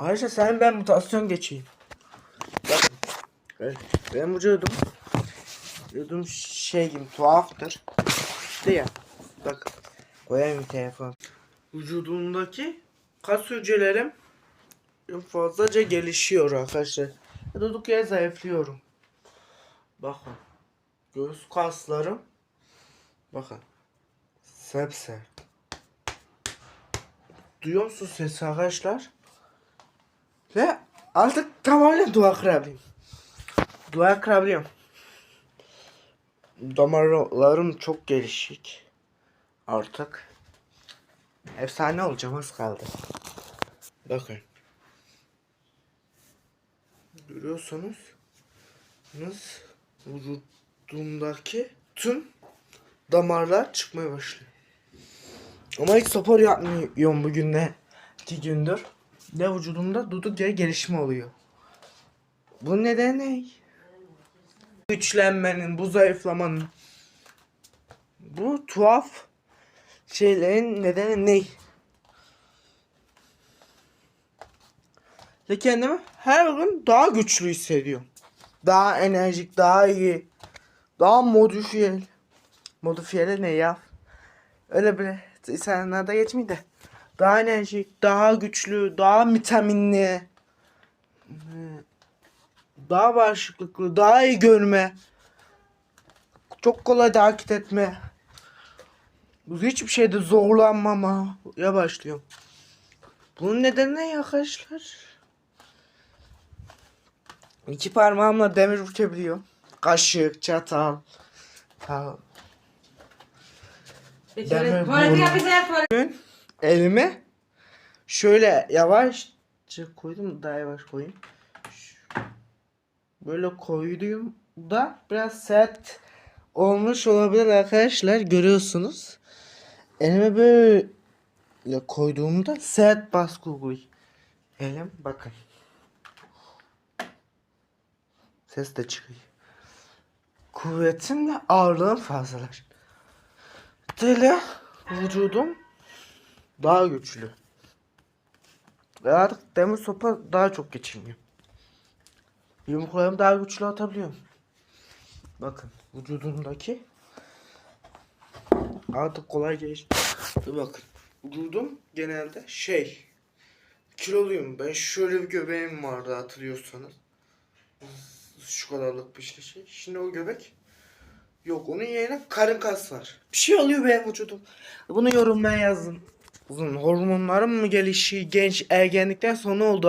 Ayşe sen ben mutasyon geçeyim. Bakın. Benim vücudum vücudum şey gibi tuhaftır. İşte ya. Bak. Koyayım telefon. Vücudumdaki kas hücrelerim fazlaca gelişiyor arkadaşlar. Durduk yere zayıflıyorum. Bakın. Göğüs kaslarım. Bakın. Sepsert. Duyuyor musun sesi arkadaşlar? Ve artık tamamen dua kırabiliyorum. Dua kırabiliyorum. Damarlarım çok gelişik. Artık. Efsane olacağım az kaldı. Bakın. Görüyorsunuz. Nasıl vücudumdaki tüm damarlar çıkmaya başlıyor. Ama hiç spor yapmıyorum bugün ne iki gündür. Ne vücudumda yere gelişme oluyor. Bu neden ne? Güçlenmenin, bu zayıflamanın. Bu tuhaf şeylerin nedeni ne? Ve kendimi her gün daha güçlü hissediyorum. Daha enerjik, daha iyi. Daha modifiyeli. Modifiyeli ne ya? Öyle bile insanlarda geçmiyor de. Daha enerjik, daha güçlü, daha vitaminli. Daha bağışıklıklı, daha iyi görme. Çok kolay takip etme. Hiçbir şeyde zorlanmama ya başlıyorum. Bunun nedeni ne arkadaşlar? İki parmağımla demir vurabiliyorum. Kaşık, çatal, Ben- tuvalete bunu- yap bize yap. Elime şöyle yavaşça koydum daha yavaş koyayım. Böyle koyduğum da biraz sert olmuş olabilir arkadaşlar görüyorsunuz. Elime böyle koyduğumda sert baskı uyguluyor. Elim bakın. Ses de çıkıyor. Kuvvetimle ağırlığım fazlalar. Böyle vücudum daha güçlü. Ve artık demir sopa daha çok geçirmiyor. Yumruklarımı daha güçlü atabiliyorum. Bakın vücudumdaki artık kolay. Dur bakın. Vücudum genelde şey kiloluyum. Ben şöyle bir göbeğim vardı hatırlıyorsanız. Şu kadarlık bir şey. şey. Şimdi o göbek Yok onun yerine karın kas var. Bir şey oluyor be vücudum. Bunu yorumlara yazın. Uzun hormonlarım mı gelişi genç ergenlikten sonra oldu.